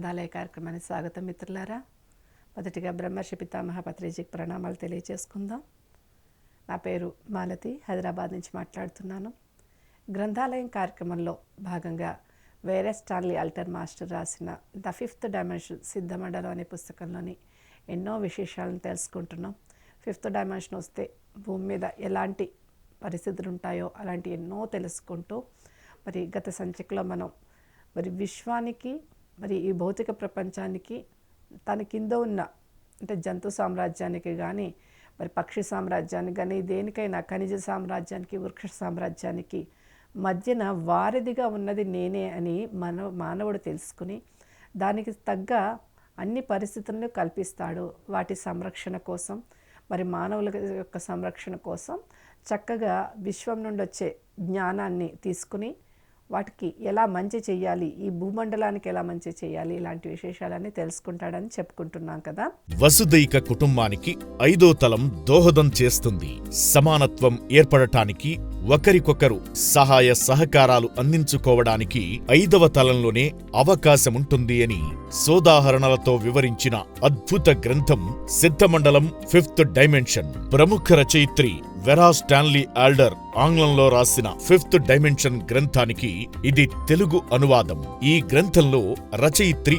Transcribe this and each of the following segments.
గ్రంథాలయ కార్యక్రమానికి స్వాగతం మిత్రులారా. మొదటిగా బ్రహ్మర్షి పితామహ పత్రిజీకి ప్రణామాలు తెలియజేసుకుందాం నా పేరు మాలతి హైదరాబాద్ నుంచి మాట్లాడుతున్నాను. గ్రంథాలయం కార్యక్రమంలో భాగంగా వేరే స్టాన్లీ అల్టర్ మాస్టర్ రాసిన ద ఫిఫ్త్ డైమెన్షన్ సిద్ధమండలం అనే పుస్తకంలోని ఎన్నో విశేషాలను తెలుసుకుంటున్నాం. ఫిఫ్త్ డైమెన్షన్ వస్తే భూమి మీద ఎలాంటి పరిస్థితులు ఉంటాయో అలాంటి ఎన్నో తెలుసుకుంటూ మరి గత సంచికలో మనం మరి విశ్వానికి మరి ఈ భౌతిక ప్రపంచానికి తన కింద ఉన్న అంటే జంతు సామ్రాజ్యానికి కానీ మరి పక్షి సామ్రాజ్యానికి కానీ దేనికైనా ఖనిజ సామ్రాజ్యానికి వృక్ష సామ్రాజ్యానికి మధ్యన వారిదిగా ఉన్నది నేనే అని మన మానవుడు తెలుసుకుని దానికి తగ్గ అన్ని పరిస్థితులను కల్పిస్తాడు. వాటి సంరక్షణ కోసం మరి మానవుల యొక్క సంరక్షణ కోసం చక్కగా విశ్వం నుండి వచ్చే జ్ఞానాన్ని తీసుకుని వాటికి ఎలా మంచి చేయాలి ఈ భూమండలానికి ఎలా మంచి చేయాలి ఇలాంటి విశేషాలన్నీ తెలుసుకుంటాడని చెప్పుకుంటున్నాం కదా. వసుదైక కుటుంబానికి ఐదో తలం దోహదం చేస్తుంది. సమానత్వం ఏర్పడటానికి ఒకరికొకరు సహాయ సహకారాలు అందించుకోవడానికి ఐదవ తలంలోనే అవకాశముంటుంది అని సోదాహరణలతో వివరించిన అద్భుత గ్రంథం సిద్ధమండలం ఫిఫ్త్ డైమెన్షన్. ప్రముఖ రచయిత్రి వెరా స్టాన్లీ ఆల్డర్ ఆంగ్లంలో రాసిన ఫిఫ్త్ డైమెన్షన్ గ్రంథానికి ఇది తెలుగు అనువాదం. ఈ గ్రంథంలో రచయిత్రి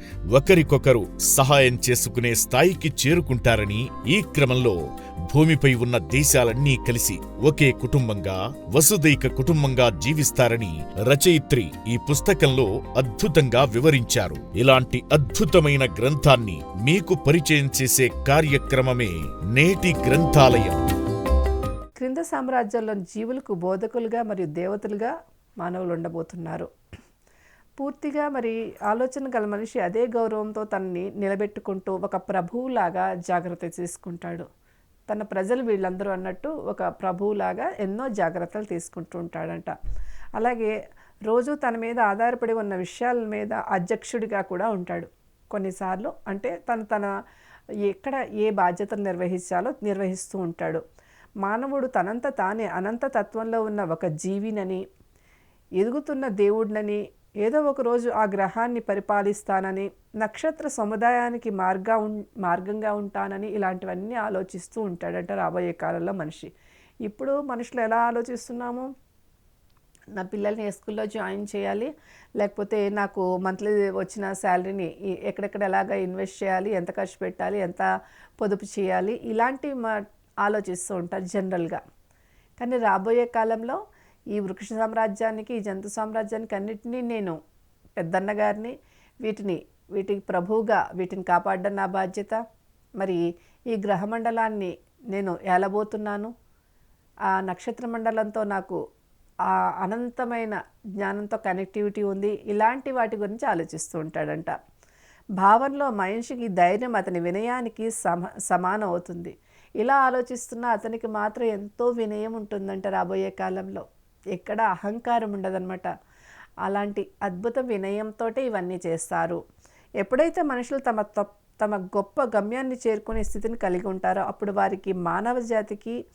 ఒకరికొకరు సహాయం చేసుకునే స్థాయికి చేరుకుంటారని ఈ క్రమంలో భూమిపై ఉన్న దేశాలన్నీ కలిసి ఒకే కుటుంబంగా వసుదైక కుటుంబంగా జీవిస్తారని రచయిత్రి ఈ పుస్తకంలో అద్భుతంగా వివరించారు. ఇలాంటి అద్భుతమైన గ్రంథాన్ని మీకు పరిచయం చేసే కార్యక్రమమే నేటి గ్రంథాలయం. క్రింద సామ్రాజ్యంలోని జీవులకు బోధకులుగా మరియు దేవతలుగా మానవులు ఉండబోతున్నారు. పూర్తిగా మరి ఆలోచన గల మనిషి అదే గౌరవంతో తనని నిలబెట్టుకుంటూ ఒక ప్రభువులాగా జాగ్రత్త తీసుకుంటాడు. తన ప్రజలు వీళ్ళందరూ అన్నట్టు ఒక ప్రభువులాగా ఎన్నో జాగ్రత్తలు తీసుకుంటూ ఉంటాడంట. అలాగే రోజు తన మీద ఆధారపడి ఉన్న విషయాల మీద అధ్యక్షుడిగా కూడా ఉంటాడు. కొన్నిసార్లు అంటే తను తన ఎక్కడ ఏ బాధ్యతను నిర్వహించాలో నిర్వహిస్తూ ఉంటాడు. మానవుడు తనంత తానే అనంత తత్వంలో ఉన్న ఒక జీవినని ఎదుగుతున్న దేవుడినని ఏదో ఒక రోజు ఆ గ్రహాన్ని పరిపాలిస్తానని నక్షత్ర సముదాయానికి మార్గా ఉం మార్గంగా ఉంటానని ఇలాంటివన్నీ ఆలోచిస్తూ ఉంటాడంట రాబోయే కాలంలో మనిషి. ఇప్పుడు మనుషులు ఎలా ఆలోచిస్తున్నాము? నా పిల్లల్ని ఏ స్కూల్లో జాయిన్ చేయాలి? లేకపోతే నాకు మంత్లీ వచ్చిన శాలరీని ఎక్కడెక్కడ ఎలాగ ఇన్వెస్ట్ చేయాలి? ఎంత ఖర్చు పెట్టాలి? ఎంత పొదుపు చేయాలి? ఇలాంటివి మా ఆలోచిస్తూ ఉంటారు జనరల్గా. కానీ రాబోయే కాలంలో ఈ వృక్ష సామ్రాజ్యానికి ఈ జంతు సామ్రాజ్యానికి అన్నిటినీ నేను పెద్దన్న గారిని వీటిని వీటికి ప్రభువుగా వీటిని కాపాడడం నా బాధ్యత. మరి ఈ గ్రహమండలాన్ని నేను ఏలబోతున్నాను. ఆ నక్షత్ర మండలంతో నాకు ఆ అనంతమైన జ్ఞానంతో కనెక్టివిటీ ఉంది. ఇలాంటి వాటి గురించి ఆలోచిస్తూ ఉంటాడంట. భావనలో మనిషికి ధైర్యం అతని వినయానికి సమ సమానం అవుతుంది. ఇలా ఆలోచిస్తున్న అతనికి మాత్రం ఎంతో వినయం ఉంటుందంట రాబోయే కాలంలో. ఎక్కడ అహంకారం ఉండదన్నమాట. అలాంటి అద్భుత వినయంతో ఇవన్నీ చేస్తారు. ఎప్పుడైతే మనుషులు తమ తమ గొప్ప గమ్యాన్ని చేరుకునే స్థితిని కలిగి ఉంటారో అప్పుడు వారికి మానవ జాతికి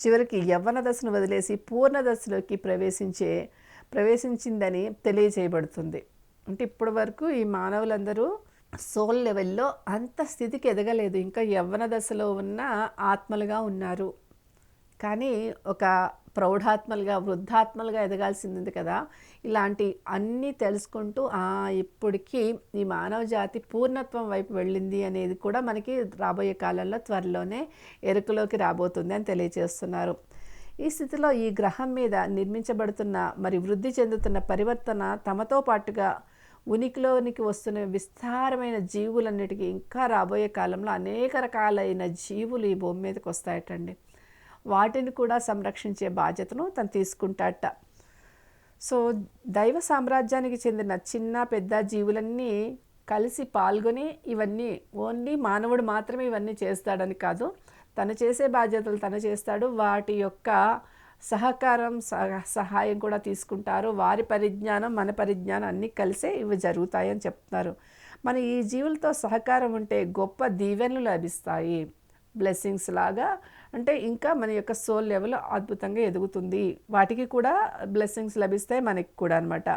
చివరికి యవ్వన దశను వదిలేసి పూర్ణ దశలోకి ప్రవేశించే ప్రవేశించిందని తెలియజేయబడుతుంది అంటే ఇప్పటి వరకు ఈ మానవులందరూ సోల్ లెవెల్లో అంత స్థితికి ఎదగలేదు. ఇంకా యవ్వన దశలో ఉన్న ఆత్మలుగా ఉన్నారు. కానీ ఒక ప్రౌఢాత్మలుగా వృద్ధాత్మలుగా ఎదగాల్సింది కదా. ఇలాంటి అన్నీ తెలుసుకుంటూ ఇప్పటికీ ఈ మానవ జాతి పూర్ణత్వం వైపు వెళ్ళింది అనేది కూడా మనకి రాబోయే కాలంలో త్వరలోనే ఎరుకలోకి రాబోతుంది అని తెలియజేస్తున్నారు. ఈ స్థితిలో ఈ గ్రహం మీద నిర్మించబడుతున్న మరి వృద్ధి చెందుతున్న పరివర్తన తమతో పాటుగా ఉనికిలోనికి వస్తున్న విస్తారమైన జీవులన్నిటికీ ఇంకా రాబోయే కాలంలో అనేక రకాలైన జీవులు ఈ భూమి మీదకి వస్తాయటండి. వాటిని కూడా సంరక్షించే బాధ్యతను తను తీసుకుంటాట సో దైవ సామ్రాజ్యానికి చెందిన చిన్న పెద్ద జీవులన్నీ కలిసి పాల్గొని ఇవన్నీ ఓన్లీ మానవుడు మాత్రమే ఇవన్నీ చేస్తాడని కాదు తను చేసే బాధ్యతలు తను చేస్తాడు వాటి యొక్క సహకారం సహ సహాయం కూడా తీసుకుంటారు వారి పరిజ్ఞానం మన పరిజ్ఞానం అన్నీ కలిసే ఇవి జరుగుతాయని చెప్తున్నారు. మన ఈ జీవులతో సహకారం ఉంటే గొప్ప దీవెనలు లభిస్తాయి. బ్లెస్సింగ్స్ లాగా అంటే ఇంకా మన యొక్క సోల్ లెవెల్ అద్భుతంగా ఎదుగుతుంది. వాటికి కూడా బ్లెస్సింగ్స్ లభిస్తాయి మనకి కూడా అనమాట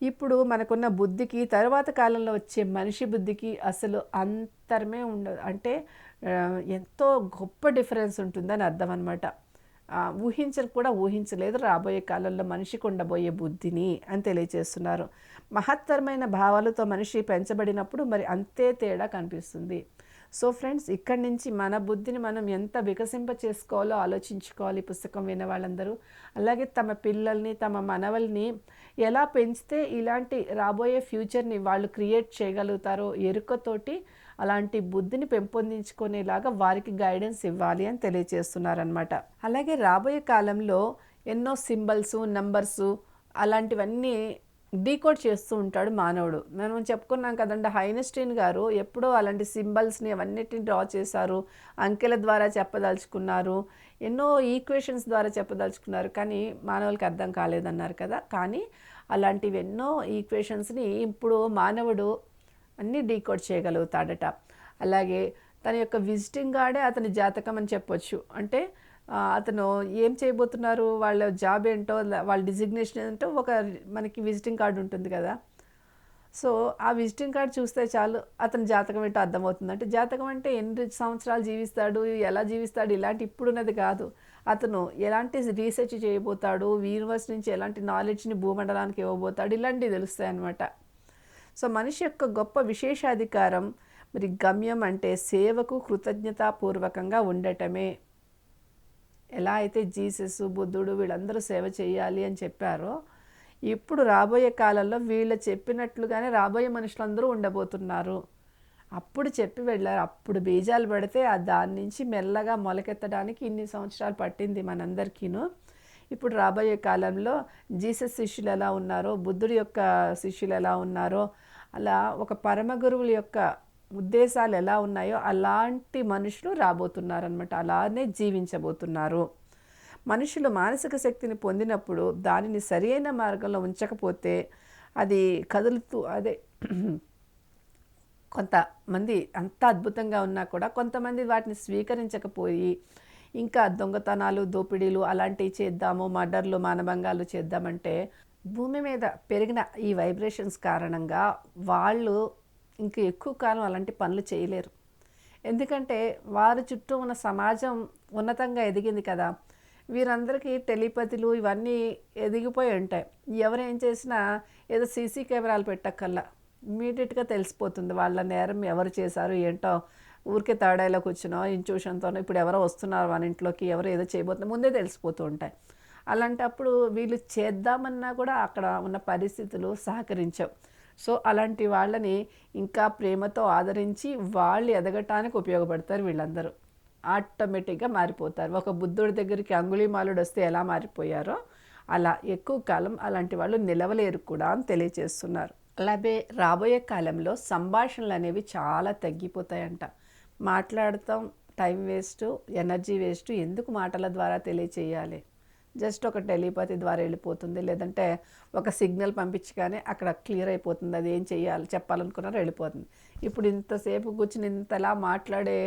ఇప్పుడు మనకున్న బుద్ధికి తర్వాత కాలంలో వచ్చే మనిషి బుద్ధికి అసలు అంతరమే ఉండదు. అంటే ఎంతో గొప్ప డిఫరెన్స్ ఉంటుందని అర్థం అనమాట ఊహించరు కూడా ఊహించలేదు రాబోయే కాలంలో మనిషికి ఉండబోయే బుద్ధిని అని తెలియజేస్తున్నారు మహత్తరమైన భావాలతో మనిషి పెంచబడినప్పుడు మరి అంతే తేడా కనిపిస్తుంది. సో ఫ్రెండ్స్ ఇక్కడి నుంచి మన బుద్ధిని మనం ఎంత వికసింప చేసుకోవాలో ఆలోచించుకోవాలి పుస్తకం విన్న వాళ్ళందరూ. అలాగే తమ పిల్లల్ని తమ మనవల్ని ఎలా పెంచితే ఇలాంటి రాబోయే ఫ్యూచర్ని వాళ్ళు క్రియేట్ చేయగలుగుతారో ఎరుకతోటి అలాంటి బుద్ధిని పెంపొందించుకునేలాగా వారికి గైడెన్స్ ఇవ్వాలి అని తెలియజేస్తున్నారనమాట అలాగే రాబోయే కాలంలో ఎన్నో సింబల్స్ నంబర్సు అలాంటివన్నీ డీకోడ్ చేస్తూ ఉంటాడు మానవుడు. మనం చెప్పుకున్నాం కదండి హైనస్టీన్ గారు ఎప్పుడో అలాంటి సింబల్స్ని అవన్నిటిని డ్రా చేశారు అంకెల ద్వారా చెప్పదలుచుకున్నారు ఎన్నో ఈక్వేషన్స్ ద్వారా చెప్పదలుచుకున్నారు కానీ మానవులకి అర్థం కాలేదన్నారు కదా. కానీ అలాంటివి ఎన్నో ఈక్వేషన్స్ని ఇప్పుడు మానవుడు అన్నీ డీకోడ్ చేయగలుగుతాడట. అలాగే తన యొక్క విజిటింగ్ కార్డే అతని జాతకం అని చెప్పొచ్చు. అంటే అతను ఏం చేయబోతున్నారు? వాళ్ళ జాబ్ ఏంటో వాళ్ళ డిజిగ్నేషన్ ఏంటో ఒక మనకి విజిటింగ్ కార్డు ఉంటుంది కదా. సో ఆ విజిటింగ్ కార్డ్ చూస్తే చాలు అతని జాతకం ఏంటో అర్థమవుతుంది. అంటే జాతకం అంటే ఎన్ని సంవత్సరాలు జీవిస్తాడు ఎలా జీవిస్తాడు ఇలాంటి ఇప్పుడున్నది కాదు. అతను ఎలాంటి రీసెర్చ్ చేయబోతాడు యూనివర్స్ నుంచి ఎలాంటి నాలెడ్జ్ని భూమండలానికి ఇవ్వబోతాడు ఇలాంటివి తెలుస్తాయి అన్నమాట సో మనిషి యొక్క గొప్ప విశేషాధికారం మరి గమ్యం అంటే సేవకు కృతజ్ఞతాపూర్వకంగా ఉండటమే. ఎలా అయితే జీసస్ బుద్ధుడు వీళ్ళందరూ సేవ చేయాలి అని చెప్పారో ఇప్పుడు రాబోయే కాలంలో వీళ్ళు చెప్పినట్లుగానే రాబోయే మనుషులందరూ ఉండబోతున్నారు. అప్పుడు చెప్పి వెళ్ళారు. అప్పుడు బీజాలు పడితే ఆ దాని నుంచి మెల్లగా మొలకెత్తడానికి ఇన్ని సంవత్సరాలు పట్టింది మనందరికీను. ఇప్పుడు రాబోయే కాలంలో జీసస్ శిష్యులు ఎలా ఉన్నారో బుద్ధుడి యొక్క శిష్యులు ఎలా ఉన్నారో అలా ఒక పరమ గురువుల యొక్క ఉద్దేశాలు ఎలా ఉన్నాయో అలాంటి మనుషులు రాబోతున్నారనమాట అలానే జీవించబోతున్నారు. మనుషులు మానసిక శక్తిని పొందినప్పుడు దానిని సరియైన మార్గంలో ఉంచకపోతే అది కదులుతూ అదే కొంతమంది అంత అద్భుతంగా ఉన్నా కూడా కొంతమంది వాటిని స్వీకరించకపోయి ఇంకా దొంగతనాలు దోపిడీలు అలాంటివి చేద్దాము మర్డర్లు మానభంగాలు చేద్దామంటే భూమి మీద పెరిగిన ఈ వైబ్రేషన్స్ కారణంగా వాళ్ళు ఇంక ఎక్కువ కాలం అలాంటి పనులు చేయలేరు. ఎందుకంటే వారి చుట్టూ ఉన్న సమాజం ఉన్నతంగా ఎదిగింది కదా. వీరందరికీ టెలిపతిలు ఇవన్నీ ఎదిగిపోయి ఉంటాయి. ఎవరేం చేసినా ఏదో సీసీ కెమెరాలు పెట్టక్కల్లా ఇమీడియట్గా తెలిసిపోతుంది వాళ్ళ నేరం ఎవరు చేశారు ఏంటో. ఊరికే తాడాయిలో కూర్చునో ఇంట్యూషన్తోనో ఇప్పుడు ఎవరో వస్తున్నారు మన ఇంట్లోకి ఎవరు ఏదో చేయబోతున్నా ముందే తెలిసిపోతూ ఉంటాయి. అలాంటప్పుడు వీళ్ళు చేద్దామన్నా కూడా అక్కడ ఉన్న పరిస్థితులు సహకరించవు. సో అలాంటి వాళ్ళని ఇంకా ప్రేమతో ఆదరించి వాళ్ళు ఎదగటానికి ఉపయోగపడతారు వీళ్ళందరూ. ఆటోమేటిక్గా మారిపోతారు. ఒక బుద్ధుడి దగ్గరికి అంగుళీమాలుడు వస్తే ఎలా మారిపోయారో అలా ఎక్కువ కాలం అలాంటి వాళ్ళు నిలవలేరు కూడా అని తెలియజేస్తున్నారు అలాగే రాబోయే కాలంలో సంభాషణలు అనేవి చాలా తగ్గిపోతాయంట. మాట్లాడతాం టైం వేస్ట్ ఎనర్జీ వేస్ట్ ఎందుకు మాటల ద్వారా తెలియచేయాలి? జస్ట్ ఒక టెలిపతి ద్వారా వెళ్ళిపోతుంది లేదంటే ఒక సిగ్నల్ పంపించగానే అక్కడ క్లియర్ అయిపోతుంది అది ఏం చేయాలి చెప్పాలనుకున్నారో వెళ్ళిపోతుంది. ఇప్పుడు ఇంతసేపు కూర్చుని ఇంతలా మాట్లాడే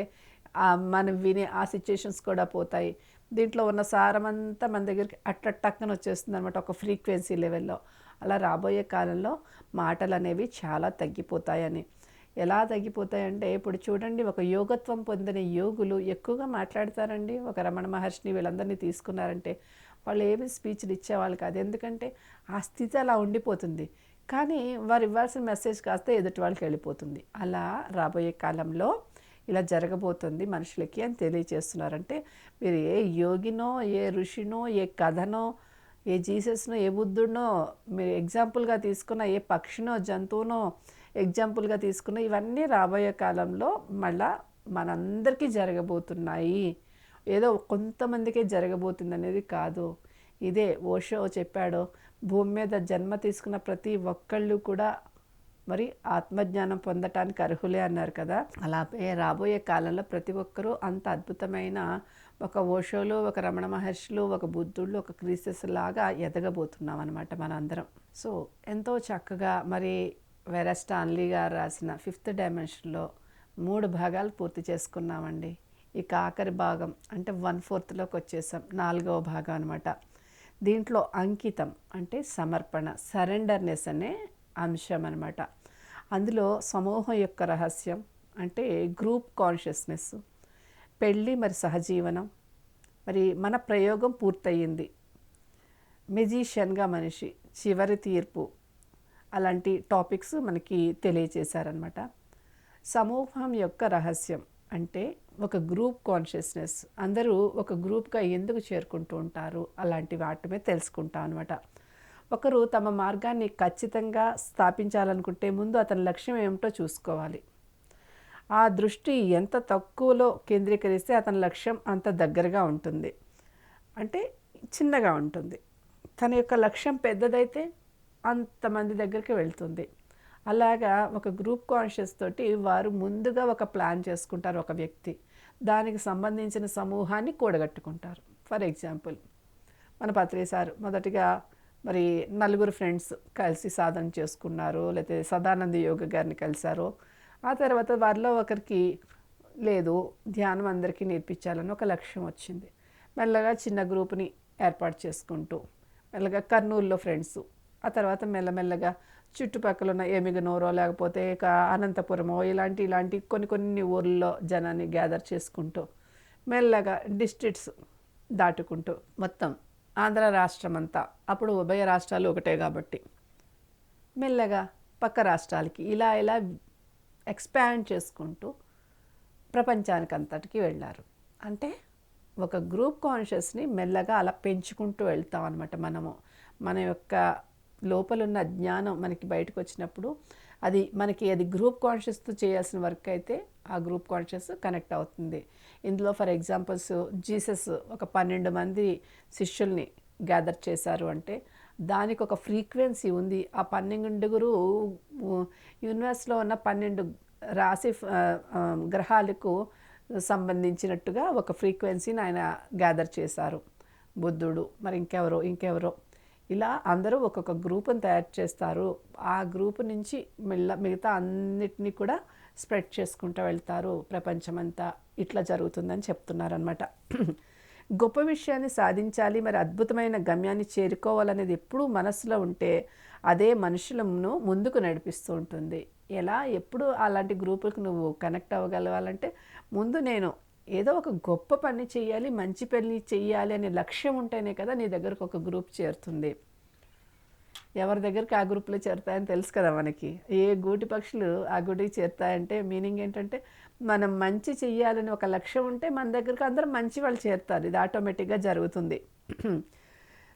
మనం వినే ఆ సిచ్యుయేషన్స్ కూడా పోతాయి. దీంట్లో ఉన్న సారం అంతా మన దగ్గరికి అట్టట్టక్కన వచ్చేస్తుంది అనమాట ఒక ఫ్రీక్వెన్సీ లెవెల్లో అలా రాబోయే కాలంలో మాటలు అనేవి చాలా తగ్గిపోతాయని. ఎలా తగ్గిపోతాయంటే ఇప్పుడు చూడండి ఒక యోగత్వం పొందిన యోగులు ఎక్కువగా మాట్లాడతారండి. ఒక రమణ మహర్షిని వీళ్ళందరినీ తీసుకున్నారంటే వాళ్ళు ఏమి స్పీచ్లు ఇచ్చేవాళ్ళు కాదు. ఎందుకంటే ఆ స్థితి అలా ఉండిపోతుంది. కానీ వారు ఇవ్వాల్సిన మెసేజ్ కాస్త ఎదుటి వాళ్ళకి వెళ్ళిపోతుంది. అలా రాబోయే కాలంలో ఇలా జరగబోతుంది మనుషులకి అని తెలియచేస్తున్నారంటే మీరు ఏ యోగినో ఏ ఋషినో ఏ కథనో ఏ జీసస్నో ఏ బుద్ధుడినో మీరు ఎగ్జాంపుల్గా తీసుకున్న ఏ పక్షినో జంతువునో ఎగ్జాంపుల్గా తీసుకున్న ఇవన్నీ రాబోయే కాలంలో మళ్ళా మనందరికీ జరగబోతున్నాయి. ఏదో కొంతమందికే జరగబోతుంది అనేది కాదు. ఇదే ఓషో చెప్పాడు. భూమి మీద జన్మ తీసుకున్న ప్రతి ఒక్కళ్ళు కూడా మరి ఆత్మజ్ఞానం పొందటానికి అర్హులే అన్నారు కదా. అలా రాబోయే కాలంలో ప్రతి ఒక్కరూ అంత అద్భుతమైన ఒక ఓషోలు ఒక రమణ మహర్షులు ఒక బుద్ధుళ్ళు ఒక క్రీసెస్ లాగా ఎదగబోతున్నాం అనమాట మనందరం. సో ఎంతో చక్కగా మరి వెరస్టాన్లీ గారు రాసిన ఫిఫ్త్ డైమెన్షన్లో మూడు భాగాలు పూర్తి చేసుకున్నామండి. ఇక ఆఖరి భాగం అంటే వన్ ఫోర్త్లోకి వచ్చేసాం. నాలుగవ భాగం అనమాట దీంట్లో అంకితం అంటే సమర్పణ సరెండర్నెస్ అనే అంశం అనమాట అందులో సమూహం యొక్క రహస్యం అంటే గ్రూప్ కాన్షియస్నెస్ పెళ్ళి మరి సహజీవనం మరి మన ప్రయోగం పూర్తయింది. మెజీషియన్గా మనిషి చివరి తీర్పు అలాంటి టాపిక్స్ మనకి తెలియచేశారనమాట సమూహం యొక్క రహస్యం అంటే ఒక గ్రూప్ కాన్షియస్నెస్. అందరూ ఒక గ్రూప్గా ఎందుకు చేరుకుంటూ ఉంటారు? అలాంటి వాటి మీద తెలుసుకుంటాం అనమాట ఒకరు తమ మార్గాన్ని ఖచ్చితంగా స్థాపించాలనుకుంటే ముందు అతని లక్ష్యం ఏమిటో చూసుకోవాలి. ఆ దృష్టి ఎంత తక్కువలో కేంద్రీకరిస్తే అతని లక్ష్యం అంత దగ్గరగా ఉంటుంది. అంటే చిన్నగా ఉంటుంది. తన యొక్క లక్ష్యం పెద్దదైతే అంతమంది దగ్గరికి వెళ్తుంది. అలాగా ఒక గ్రూప్ కాన్షియస్ తోటి వారు ముందుగా ఒక ప్లాన్ చేసుకుంటారు ఒక వ్యక్తి. దానికి సంబంధించిన సమూహాన్ని కూడగట్టుకుంటారు. ఫర్ ఎగ్జాంపుల్ మన పత్రి సార్ మొదటిగా మరి నలుగురు ఫ్రెండ్స్ కలిసి సాధన చేసుకున్నారు లేకపోతే సదానంద యోగ గారిని కలిశారు. ఆ తర్వాత వారిలో ఒకరికి లేదు ధ్యానం అందరికీ నేర్పించాలని ఒక లక్ష్యం వచ్చింది. మెల్లగా చిన్న గ్రూప్ని ఏర్పాటు చేసుకుంటూ మెల్లగా కర్నూలులో ఫ్రెండ్స్ ఆ తర్వాత మెల్లమెల్లగా చుట్టుపక్కల ఉన్న ఏమిగనూరో లేకపోతే ఇక అనంతపురమో ఇలాంటి ఇలాంటి కొన్ని కొన్ని ఊర్లలో జనాన్ని గ్యాదర్ చేసుకుంటూ మెల్లగా డిస్ట్రిక్ట్స్ దాటుకుంటూ మొత్తం ఆంధ్ర రాష్ట్రం అంతా అప్పుడు ఉభయ రాష్ట్రాలు ఒకటే కాబట్టి. మెల్లగా పక్క రాష్ట్రాలకి ఇలా ఇలా ఎక్స్పాండ్ చేసుకుంటూ ప్రపంచానికి అంతటికి వెళ్ళారు. అంటే ఒక గ్రూప్ కాన్షియస్ని మెల్లగా అలా పెంచుకుంటూ వెళ్తాం అనమాట మనము. మన యొక్క లోపలున్న జ్ఞానం మనకి బయటకు వచ్చినప్పుడు అది మనకి అది గ్రూప్ కాన్షియస్తో చేయాల్సిన వర్క్ అయితే ఆ గ్రూప్ కాన్షియస్ కనెక్ట్ అవుతుంది. ఇందులో ఫర్ ఎగ్జాంపుల్స్ జీసస్ ఒక పన్నెండు మంది శిష్యుల్ని గ్యాదర్ చేశారు అంటే దానికి ఒక ఫ్రీక్వెన్సీ ఉంది. ఆ పన్నెండుగురు యూనివర్స్లో ఉన్న పన్నెండు రాశి గ్రహాలకు సంబంధించినట్టుగా ఒక ఫ్రీక్వెన్సీని ఆయన గ్యాదర్ చేశారు. బుద్ధుడు మరి ఇంకెవరో ఇంకెవరో ఇలా అందరూ ఒక్కొక్క గ్రూప్ని తయారు చేస్తారు. ఆ గ్రూప్ నుంచి మిల్ల మిగతా అన్నిటినీ కూడా స్ప్రెడ్ చేసుకుంటూ వెళ్తారు ప్రపంచమంతా. ఇట్లా జరుగుతుందని చెప్తున్నారనమాట గొప్ప విషయాన్ని సాధించాలి మరి అద్భుతమైన గమ్యాన్ని చేరుకోవాలనేది ఎప్పుడూ మనసులో ఉంటే అదే మనుషులను ముందుకు నడిపిస్తూ ఉంటుంది. ఎలా ఎప్పుడు అలాంటి గ్రూపులకు నువ్వు కనెక్ట్ అవ్వగలవాలంటే ముందు నేను ఏదో ఒక గొప్ప పని చేయాలి మంచి పని చేయాలి అనే లక్ష్యం ఉంటేనే కదా నీ దగ్గరకు ఒక గ్రూప్ చేరుతుంది. ఎవరి దగ్గరికి ఆ గ్రూప్లో చేరుతాయని తెలుసు కదా మనకి. ఏ గూటి పక్షులు ఆ గుడికి చేరుతాయంటే మీనింగ్ ఏంటంటే మనం మంచి చెయ్యాలని ఒక లక్ష్యం ఉంటే మన దగ్గరకు అందరూ మంచి వాళ్ళు చేరుతారు. ఇది ఆటోమేటిక్గా జరుగుతుంది.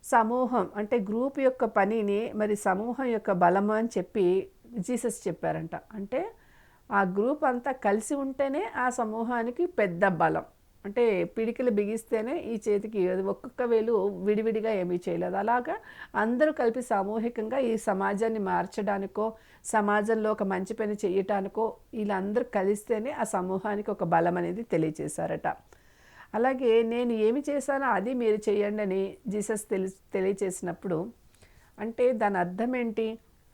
సమూహం అంటే గ్రూప్ యొక్క పనిని మరి సమూహం యొక్క బలము అని చెప్పి జీసస్ చెప్పారంట. అంటే ఆ గ్రూప్ అంతా కలిసి ఉంటేనే ఆ సమూహానికి పెద్ద బలం. అంటే పిడికిలు బిగిస్తేనే ఈ చేతికి అది ఒక్కొక్క వేలు విడివిడిగా ఏమీ చేయలేదు. అలాగా అందరూ కలిపి సామూహికంగా ఈ సమాజాన్ని మార్చడానికో సమాజంలో ఒక మంచి పని చేయటానికో వీళ్ళందరూ కలిస్తేనే ఆ సమూహానికి ఒక బలం అనేది తెలియచేశారట. అలాగే నేను ఏమి చేశానో అది మీరు చేయండి అని జీసస్ తెలి తెలియచేసినప్పుడు అంటే దాని అర్థం ఏంటి?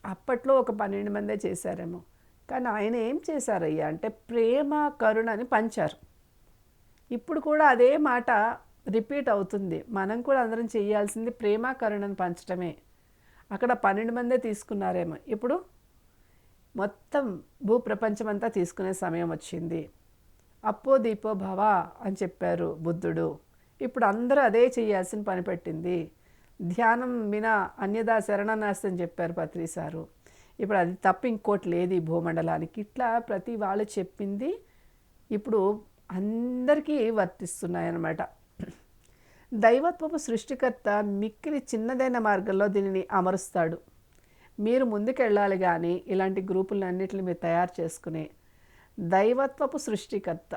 అప్పట్లో ఒక పన్నెండు మందే చేశారేమో. కానీ ఆయన ఏం చేశారయ్యా అంటే ప్రేమ కరుణని పంచారు. ఇప్పుడు కూడా అదే మాట రిపీట్ అవుతుంది. మనం కూడా అందరం చేయాల్సింది ప్రేమ కరుణను పంచడమే అక్కడ పన్నెండు మందే తీసుకున్నారేమో. ఇప్పుడు మొత్తం భూప్రపంచమంతా తీసుకునే సమయం వచ్చింది. అప్పో దీపో భవ అని చెప్పారు బుద్ధుడు. ఇప్పుడు అందరూ అదే చేయాల్సిన పని పెట్టింది. ధ్యానం వినా అన్యదా శరణనాస్తి అని చెప్పారు పత్రి సారు. ఇప్పుడు అది తప్ప ఇంకోటి లేదు ఈ భూమండలానికి. ఇట్లా ప్రతి వాళ్ళు చెప్పింది ఇప్పుడు అందరికీ వర్తిస్తున్నాయన్నమాట. దైవత్వపు సృష్టికర్త మిక్కిలి చిన్నదైన మార్గంలో దీనిని అమరుస్తాడు. మీరు ముందుకెళ్ళాలి కానీ ఇలాంటి గ్రూపులన్నింటిని మీరు తయారు చేసుకుని దైవత్వపు సృష్టికర్త.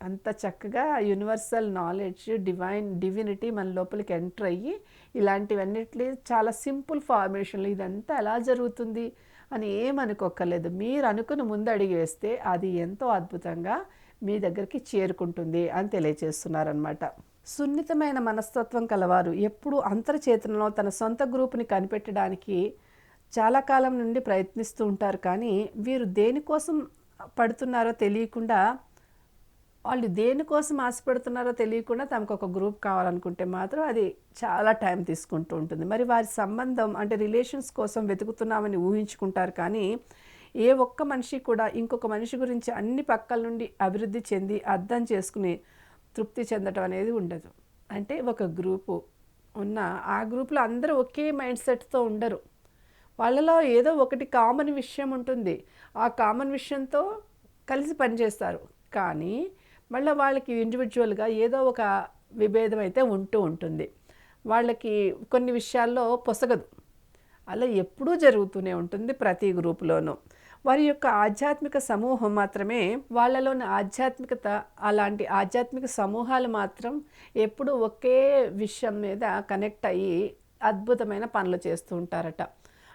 అంత చక్కగా యూనివర్సల్ నాలెడ్జ్ డివైన్ డివినిటీ మన లోపలికి ఎంటర్ అయ్యి ఇలాంటివన్నిటి చాలా సింపుల్ ఫార్మేషన్లు ఇదంతా ఎలా జరుగుతుంది అని ఏమనుకోక్కర్లేదు. మీరు అనుకుని ముందు అడిగి వేస్తే అది ఎంతో అద్భుతంగా మీ దగ్గరికి చేరుకుంటుంది అని తెలియజేస్తున్నారనమాట సున్నితమైన మనస్తత్వం కలవారు ఎప్పుడు అంతర్చేతనలో తన సొంత గ్రూపుని కనిపెట్టడానికి చాలా కాలం నుండి ప్రయత్నిస్తూ ఉంటారు కానీ వీరు దేనికోసం పడుతున్నారో తెలియకుండా వాళ్ళు దేనికోసం ఆశపడుతున్నారో తెలియకుండా తమకు ఒక గ్రూప్ కావాలనుకుంటే మాత్రం అది చాలా టైం తీసుకుంటూ ఉంటుంది. మరి వారి సంబంధం అంటే రిలేషన్స్ కోసం వెతుకుతున్నామని ఊహించుకుంటారు కానీ ఏ ఒక్క మనిషి కూడా ఇంకొక మనిషి గురించి అన్ని పక్కల నుండి అభివృద్ధి చెంది అర్థం చేసుకుని తృప్తి చెందటం అనేది ఉండదు. అంటే ఒక గ్రూపు ఉన్న ఆ గ్రూప్లో అందరూ ఒకే మైండ్ సెట్తో ఉండరు. వాళ్ళలో ఏదో ఒకటి కామన్ విషయం ఉంటుంది. ఆ కామన్ విషయంతో కలిసి పనిచేస్తారు. కానీ మళ్ళీ వాళ్ళకి ఇండివిజువల్గా ఏదో ఒక విభేదం అయితే ఉంటూ ఉంటుంది. వాళ్ళకి కొన్ని విషయాల్లో పొసగదు. అలా ఎప్పుడూ జరుగుతూనే ఉంటుంది ప్రతి గ్రూపులోనూ. వారి యొక్క ఆధ్యాత్మిక సమూహం మాత్రమే వాళ్ళలోని ఆధ్యాత్మికత అలాంటి ఆధ్యాత్మిక సమూహాలు మాత్రం ఎప్పుడు ఒకే విషయం మీద కనెక్ట్ అయ్యి అద్భుతమైన పనులు చేస్తూ ఉంటారట.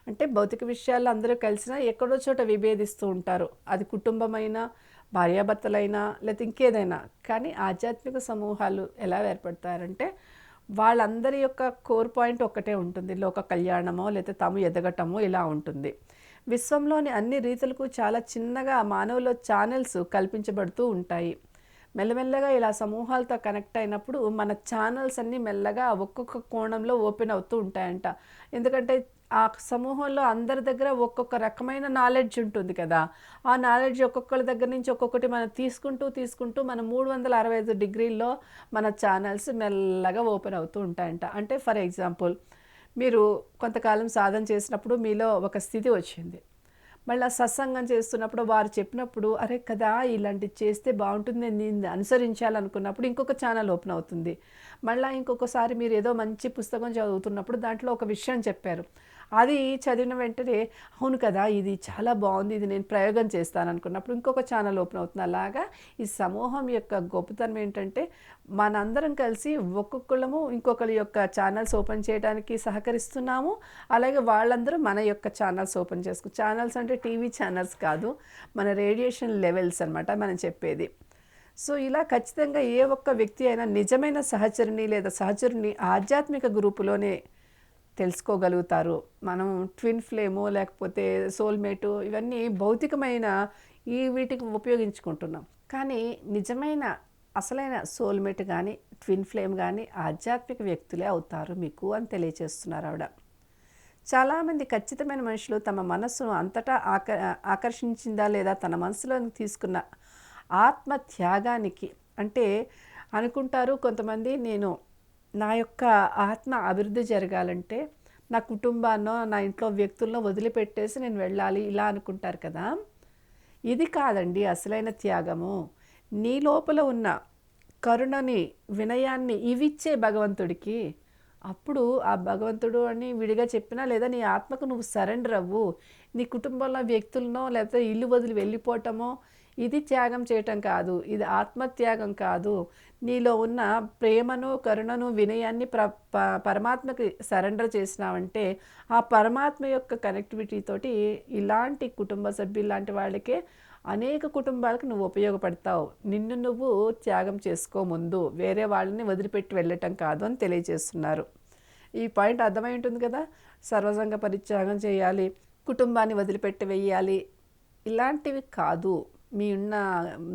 అంటే భౌతిక విషయాలు అందరూ కలిసినా ఎక్కడో చోట విభేదిస్తూ ఉంటారు. అది కుటుంబమైనా భార్యాభర్తలైనా లేకపోతే ఇంకేదైనా. కానీ ఆధ్యాత్మిక సమూహాలు ఎలా ఏర్పడతారంటే వాళ్ళందరి యొక్క కోర్ పాయింట్ ఒక్కటే ఉంటుంది. లోక కళ్యాణమో లేకపోతే తాము ఎదగటమో ఇలా ఉంటుంది. విశ్వంలోని అన్ని రీతులకు చాలా చిన్నగా మానవుల ఛానల్స్ కల్పించబడుతూ ఉంటాయి. మెల్లమెల్లగా ఇలా సమూహాలతో కనెక్ట్ అయినప్పుడు మన ఛానల్స్ అన్నీ మెల్లగా ఒక్కొక్క కోణంలో ఓపెన్ అవుతూ ఉంటాయంట. ఎందుకంటే ఆ సమూహంలో అందరి దగ్గర ఒక్కొక్క రకమైన నాలెడ్జ్ ఉంటుంది కదా. ఆ నాలెడ్జ్ ఒక్కొక్కరి దగ్గర నుంచి ఒక్కొక్కటి మనం తీసుకుంటూ తీసుకుంటూ మన మూడు వందల అరవై ఐదు డిగ్రీల్లో మన ఛానల్స్ మెల్లగా ఓపెన్ అవుతూ ఉంటాయంట. అంటే ఫర్ ఎగ్జాంపుల్ మీరు కొంతకాలం సాధన చేసినప్పుడు మీలో ఒక స్థితి వచ్చింది. మళ్ళీ సత్సంగం చేస్తున్నప్పుడు వారు చెప్పినప్పుడు అరే కదా ఇలాంటివి చేస్తే బాగుంటుంది నేను అనుసరించాలనుకున్నప్పుడు ఇంకొక ఛానల్ ఓపెన్ అవుతుంది. మళ్ళీ ఇంకొకసారి మీరు ఏదో మంచి పుస్తకం చదువుతున్నప్పుడు దాంట్లో ఒక విషయం చెప్పారు. అది చదివిన వెంటనే అవును కదా ఇది చాలా బాగుంది ఇది నేను ప్రయోగం చేస్తాను అనుకున్నప్పుడు ఇంకొక ఛానల్ ఓపెన్ అవుతుంది. అలాగా ఈ సమూహం యొక్క గొప్పతనం ఏంటంటే మనందరం కలిసి ఒక్కొక్కళ్ళము ఇంకొకరి యొక్క ఛానల్స్ ఓపెన్ చేయడానికి సహకరిస్తున్నాము. అలాగే వాళ్ళందరూ మన యొక్క ఛానల్స్ ఓపెన్ చేసుకు ఛానల్స్ అంటే టీవీ ఛానల్స్ కాదు మన రేడియేషన్ లెవెల్స్ అనమాట మనం చెప్పేది. సో ఇలా ఖచ్చితంగా ఏ ఒక్క వ్యక్తి అయినా నిజమైన సహచరుని లేదా సహచరుని ఆధ్యాత్మిక గ్రూపులోనే తెలుసుకోగలుగుతారు. మనం ట్విన్ ఫ్లేము లేకపోతే సోల్మేటు ఇవన్నీ భౌతికమైన ఈ వీటికి ఉపయోగించుకుంటున్నాం. కానీ నిజమైన అసలైన సోల్మేట్ కానీ ట్విన్ ఫ్లేమ్ కానీ ఆధ్యాత్మిక వ్యక్తులే అవుతారు మీకు అని తెలియచేస్తున్నారు ఆవిడ. చాలామంది ఖచ్చితమైన మనుషులు తమ మనస్సును అంతటా ఆక ఆకర్షించిందా లేదా తన మనసులోని తీసుకున్న ఆత్మ త్యాగానికి అంటే అనుకుంటారు కొంతమంది నేను నా యొక్క ఆత్మ అభివృద్ధి జరగాలంటే నా కుటుంబాన్నో నా ఇంట్లో వ్యక్తుల్లో వదిలిపెట్టేసి నేను వెళ్ళాలి ఇలా అనుకుంటారు కదా. ఇది కాదండి అసలైన త్యాగము. నీ లోపల ఉన్న కరుణని వినయాన్ని ఇవిచ్చే భగవంతుడికి అప్పుడు ఆ భగవంతుడు అని విడిగా చెప్పినా లేదా నీ ఆత్మకు నువ్వు సరెండర్ అవ్వు. నీ కుటుంబంలో వ్యక్తులనో లేకపోతే ఇల్లు వదిలి వెళ్ళిపోవటమో ఇది త్యాగం చేయటం కాదు ఇది ఆత్మత్యాగం కాదు. నీలో ఉన్న ప్రేమను కరుణను వినయాన్ని ప్ర ప- పరమాత్మకి సరెండర్ చేసినావంటే ఆ పరమాత్మ యొక్క కనెక్టివిటీ తోటి ఇలాంటి కుటుంబ సభ్యులు లాంటి వాళ్ళకే అనేక కుటుంబాలకు నువ్వు ఉపయోగపడతావు. నిన్ను నువ్వు త్యాగం చేసుకో ముందు. వేరే వాళ్ళని వదిలిపెట్టి వెళ్ళటం కాదు అని తెలియజేస్తున్నారు. ఈ పాయింట్ అర్థమై ఉంటుంది కదా? సర్వసంగ పరిత్యాగం చేయాలి కుటుంబాన్ని వదిలిపెట్టి వెయ్యాలి. ఇలాంటివి కాదు. మీ ఉన్న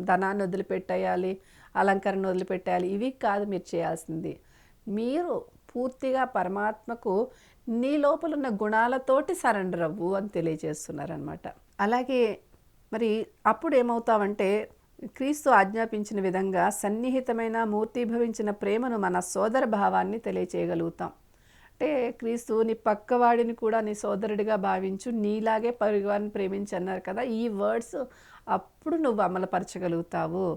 ధనాన్ని వదిలిపెట్టేయాలి అలంకరణ వదిలిపెట్టేయాలి ఇవి కాదు మీరు చేయాల్సింది. మీరు పూర్తిగా పరమాత్మకు నీ లోపల ఉన్న గుణాలతోటి సరెండర్ అవ్వు అని తెలియజేస్తున్నారనమాట అలాగే మరి అప్పుడు ఏమవుతావంటే క్రీస్తు ఆజ్ఞాపించిన విధంగా సన్నిహితమైన మూర్తిభవించిన ప్రేమను మన సోదర భావాన్ని తెలియచేయగలుగుతాం. అంటే క్రీస్తు నీ పక్కవాడిని కూడా నీ సోదరుడిగా భావించు నీలాగే పరివారిని ప్రేమించి అన్నారు కదా. ఈ వర్డ్స్ అప్పుడు నువ్వు అమలుపరచగలుగుతావు.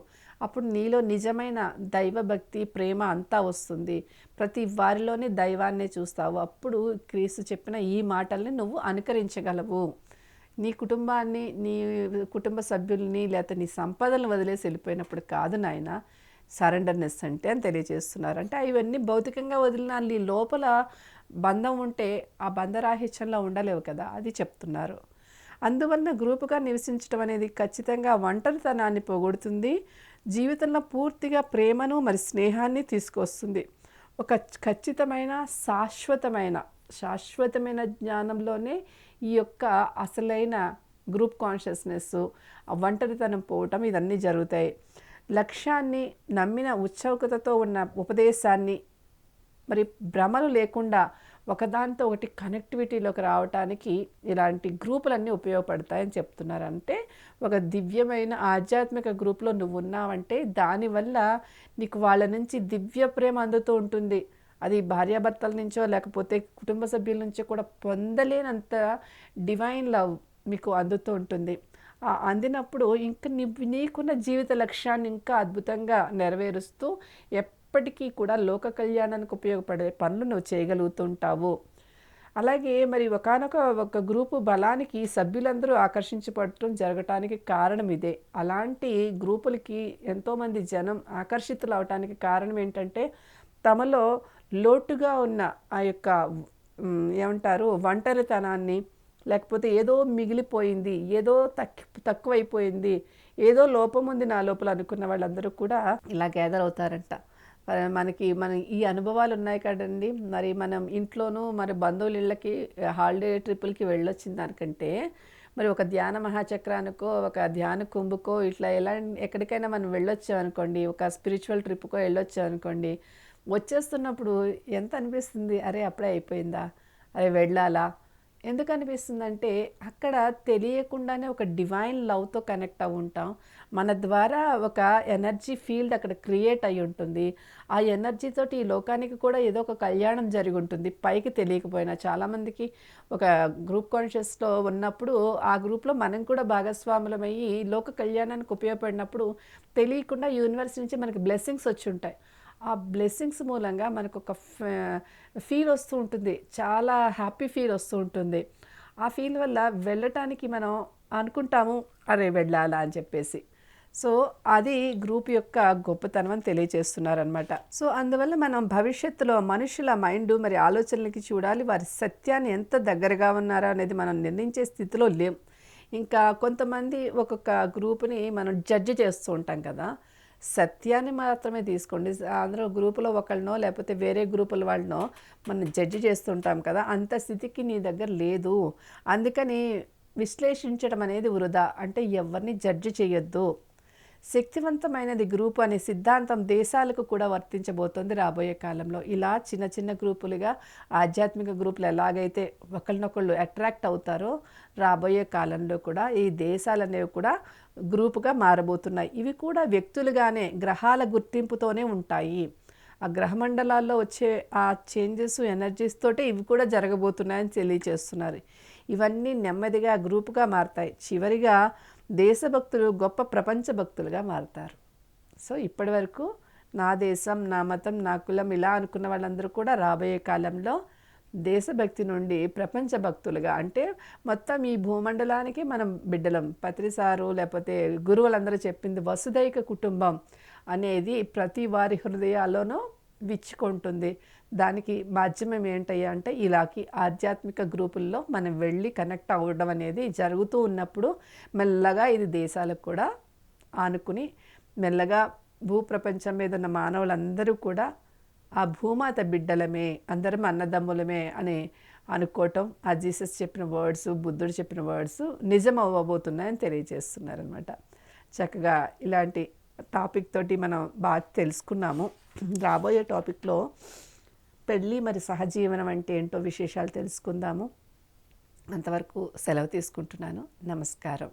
అప్పుడు నీలో నిజమైన దైవభక్తి ప్రేమ అంతా వస్తుంది. ప్రతి వారిలోని దైవాన్నే చూస్తావు. అప్పుడు క్రీస్తు చెప్పిన ఈ మాటల్ని నువ్వు అనుకరించగలవు. నీ కుటుంబాన్ని నీ కుటుంబ సభ్యుల్ని లేకపోతే నీ సంపదలను వదిలేసి వెళ్ళిపోయినప్పుడు కాదు నాయన సరెండర్నెస్ అంటే అని తెలియజేస్తున్నారు అంటే ఇవన్నీ భౌతికంగా వదిలిన నీ లోపల బంధం ఉంటే ఆ బంధరాహిత్యంలో ఉండలేవు కదా అది చెప్తున్నారు. అందువలన గ్రూపుగా నివసించడం అనేది ఖచ్చితంగా ఒంటరితనాన్ని పోగొడుతుంది. జీవితంలో పూర్తిగా ప్రేమను మరి స్నేహాన్ని తీసుకొస్తుంది. ఒక ఖచ్చితమైన శాశ్వతమైన శాశ్వతమైన జ్ఞానంలోనే ఈ యొక్క అసలైన గ్రూప్ కాన్షియస్నెస్ ఒంటరితనం పోవటం ఇవన్నీ జరుగుతాయి. లక్ష్యాన్ని నమ్మిన ఉత్సుకతతో ఉన్న ఉపదేశాన్ని మరి భ్రమలు లేకుండా ఒకదానితో ఒకటి కనెక్టివిటీలోకి రావటానికి ఇలాంటి గ్రూపులన్నీ ఉపయోగపడతాయని చెప్తున్నారు అంటే ఒక దివ్యమైన ఆధ్యాత్మిక గ్రూప్లో నువ్వు ఉన్నావంటే దానివల్ల నీకు వాళ్ళ నుంచి దివ్య ప్రేమ అందుతూ ఉంటుంది. అది భార్యాభర్తల నుంచో లేకపోతే కుటుంబ సభ్యుల నుంచో కూడా పొందలేనంత డివైన్ లవ్ మీకు అందుతూ ఉంటుంది. అందినప్పుడు ఇంకా నీ నీకున్న జీవిత లక్ష్యాన్ని ఇంకా అద్భుతంగా నెరవేరుస్తూ ఎప్పటికీ కూడా లోక కళ్యాణానికి ఉపయోగపడే పనులు నువ్వు చేయగలుగుతుంటావు. అలాగే మరి ఒకనొక ఒక గ్రూపు బలానికి సభ్యులందరూ ఆకర్షించబడటం జరగటానికి కారణం ఇదే. అలాంటి గ్రూపులకి ఎంతోమంది జనం ఆకర్షితులు అవటానికి కారణం ఏంటంటే తమలో లోటుగా ఉన్న ఆ యొక్క ఏమంటారు ఒంటరితనాన్ని లేకపోతే ఏదో మిగిలిపోయింది ఏదో తక్కి తక్కువైపోయింది ఏదో లోపం ఉంది నా లోపల అనుకున్న వాళ్ళందరూ కూడా ఇలా గ్యాదర్ అవుతారంట. మనకి మన ఈ అనుభవాలు ఉన్నాయి కదండి. మరి మనం ఇంట్లోనూ మరి బంధువుల ఇళ్ళకి హాలిడే ట్రిప్పులకి వెళ్ళొచ్చిన దానికంటే మరి ఒక ధ్యాన మహాచక్రానికో ఒక ధ్యాన కుంభుకో ఇట్లా ఎలా ఎక్కడికైనా మనం వెళ్ళొచ్చామనుకోండి ఒక స్పిరిచువల్ ట్రిప్కో వెళ్ళొచ్చామనుకోండి వచ్చేస్తున్నప్పుడు ఎంత అనిపిస్తుంది? అరే అప్పుడే అయిపోయిందా? అరే వెళ్ళాలా? ఎందుకు అనిపిస్తుందంటే అక్కడ తెలియకుండానే ఒక డివైన్ లవ్తో కనెక్ట్ అవి ఉంటాం. మన ద్వారా ఒక ఎనర్జీ ఫీల్డ్ అక్కడ క్రియేట్ అయి ఉంటుంది. ఆ ఎనర్జీతోటి ఈ లోకానికి కూడా ఏదో ఒక కళ్యాణం జరిగి ఉంటుంది. పైకి తెలియకపోయినా చాలామందికి ఒక గ్రూప్ కాన్షియస్లో ఉన్నప్పుడు ఆ గ్రూప్లో మనం కూడా భాగస్వాములమయ్యి లోక కళ్యాణానికి ఉపయోగపడినప్పుడు తెలియకుండా యూనివర్స్ నుంచి మనకి బ్లెస్సింగ్స్ వచ్చి ఉంటాయి. ఆ బ్లెస్సింగ్స్ మూలంగా మనకు ఒక ఫీల్ వస్తూ ఉంటుంది. చాలా హ్యాపీ ఫీల్ వస్తూ ఉంటుంది. ఆ ఫీల్ వల్ల వెళ్ళటానికి మనం అనుకుంటాము అరే వెళ్ళాలా అని చెప్పేసి. సో అది గ్రూప్ యొక్క గొప్పతనం అని తెలియజేస్తున్నారనమాట సో అందువల్ల మనం భవిష్యత్తులో మనుషుల మైండ్ మరి ఆలోచనలకి చూడాలి వారి సత్యాన్ని ఎంత దగ్గరగా ఉన్నారా అనేది మనం నిర్ణయించే స్థితిలో లేం. ఇంకా కొంతమంది ఒక్కొక్క గ్రూప్ని మనం జడ్జ్ చేస్తూ ఉంటాం కదా. సత్యాన్ని మాత్రమే తీసుకోండి. అందరూ గ్రూపులో ఒకళ్ళనో లేకపోతే వేరే గ్రూపుల వాళ్ళనో మనం జడ్జి చేస్తుంటాం కదా అంత స్థితికి నీ దగ్గర లేదు. అందుకని విశ్లేషించడం అనేది వృధా. అంటే ఎవరిని జడ్జి చేయొద్దు. శక్తివంతమైనది గ్రూపు అనే సిద్ధాంతం దేశాలకు కూడా వర్తించబోతోంది రాబోయే కాలంలో. ఇలా చిన్న చిన్న గ్రూపులుగా ఆధ్యాత్మిక గ్రూపులు ఎలాగైతే ఒకరినొకళ్ళు అట్రాక్ట్ అవుతారో రాబోయే కాలంలో కూడా ఈ దేశాలు అనేవి కూడా గ్రూపుగా మారబోతున్నాయి. ఇవి కూడా వ్యక్తులుగానే గ్రహాల గుర్తింపుతోనే ఉంటాయి. ఆ గ్రహమండలాల్లో వచ్చే ఆ చేంజెస్ ఎనర్జీస్ తోటే ఇవి కూడా జరగబోతున్నాయని తెలియచేస్తున్నారు. ఇవన్నీ నెమ్మదిగా గ్రూపుగా మారతాయి. చివరిగా దేశభక్తులు గొప్ప ప్రపంచ భక్తులుగా మారుతారు. సో ఇప్పటి వరకు నా దేశం నా మతం నా కులం ఇలా అనుకున్న వాళ్ళందరూ కూడా రాబోయే కాలంలో దేశభక్తి నుండి ప్రపంచ భక్తులుగా అంటే మొత్తం ఈ భూమండలానికి మనం బిడ్డలం. పత్రిసారు లేకపోతే గురువులందరూ చెప్పింది వసుదైక కుటుంబం అనేది ప్రతి వారి హృదయాల్లోనూ విచ్చుకుంటుంది. దానికి మాధ్యమం ఏంటయ్యా అంటే ఇలాకి ఆధ్యాత్మిక గ్రూపుల్లో మనం వెళ్ళి కనెక్ట్ అవ్వడం అనేది జరుగుతూ ఉన్నప్పుడు మెల్లగా ఇది దేశాలకు కూడా ఆనుకుని మెల్లగా భూప్రపంచం మీద ఉన్న మానవులందరూ కూడా ఆ భూమాత బిడ్డలమే అందరం అన్నదమ్ములమే అని అనుకోవటం ఆ జీసస్ చెప్పిన వర్డ్స్ బుద్ధుడు చెప్పిన వర్డ్స్ నిజం అవ్వబోతున్నాయని తెలియజేస్తున్నారనమాట చక్కగా ఇలాంటి టాపిక్ తోటి మనం బాగా తెలుసుకున్నాము. రాబోయే టాపిక్లో పెళ్ళి మరి సహజీవనం అంటే ఏంటో విశేషాలు తెలుసుకుందాము. అంతవరకు సెలవు తీసుకుంటున్నాను. నమస్కారం.